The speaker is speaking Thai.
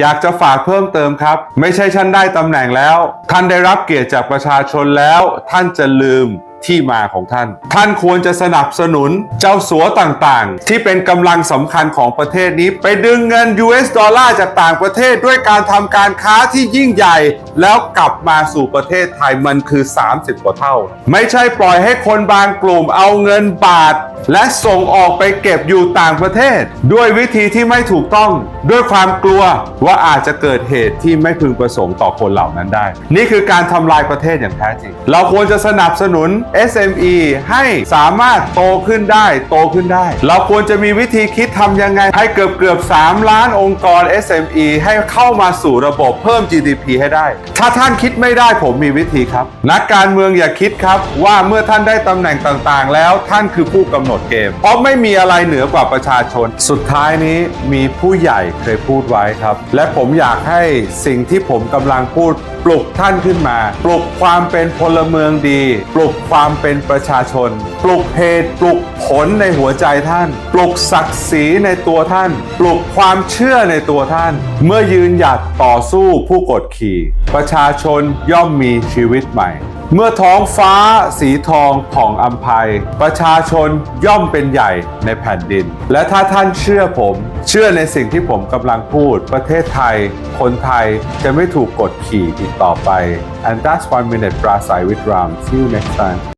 อยากจะฝากเพิ่มเติมครับ ไม่ใช่ท่านได้ตำแหน่งแล้ว ท่านได้รับเกียรติจากประชาชนแล้ว ท่านจะลืม ที่มาของท่าน ท่านควรจะสนับสนุนเจ้าสัวต่างๆ ที่เป็นกำลังสำคัญของประเทศนี้ ไปดึงเงิน US ดอลลาร์จากต่างประเทศด้วยการทำการค้าที่ยิ่งใหญ่ แล้วกลับมาสู่ประเทศไทยมันคือ 30 กว่าเท่า ไม่ใช่ปล่อยให้คนบางกลุ่มเอาเงินบาท และส่งออกไปเก็บอยู่ต่างประเทศ ด้วยวิธีที่ไม่ถูกต้อง ด้วยความกลัวว่าอาจจะเกิดเหตุที่ไม่พึงประสงค์ต่อคนเหล่านั้นได้ นี่คือการทำลายประเทศอย่างแท้จริง เราควรจะสนับสนุน SME ให้สามารถโตขึ้นได้โตขึ้นได้ เราควรจะมีวิธีคิดทำยังไง ให้เกือบเกือบ3 ล้านองค์กร SME ให้เข้ามาสู่ระบบเพิ่ม GDP ให้ได้ ถ้าท่านคิดไม่ได้ผมมีวิธีครับ นักการเมืองอย่าคิดครับว่าเมื่อท่านได้ตำแหน่งต่างๆ แล้วท่านคือผู้กำหนดเกม เพราะไม่มีอะไรเหนือกว่าประชาชน สุดท้ายนี้มีผู้ใหญ่เคยพูดไว้ครับ และผมอยากให้สิ่งที่ผมกำลังพูด ปลุกท่านขึ้นมา ปลุกความเป็นพลเมืองดี ปลุกความเป็นประชาชน ปลุกเหตุปลุกผลในหัวใจท่าน ปลุกศักดิ์ศรีในตัวท่าน ปลุกความเชื่อในตัวท่าน เมื่อยืนหยัดต่อสู้ผู้กดขี่ ประชาชนย่อมมีชีวิตใหม่ เมื่อท้องฟ้าสีทองผ่องอัมภัย ประชาชนย่อมเป็นใหญ่ในแผ่นดิน และถ้าท่านเชื่อผม เชื่อในสิ่งที่ผมกำลังพูด ประเทศไทย คนไทยจะไม่ถูกกดขี่อีกต่อไป and that's one minute ปราศัย with Ram see you next time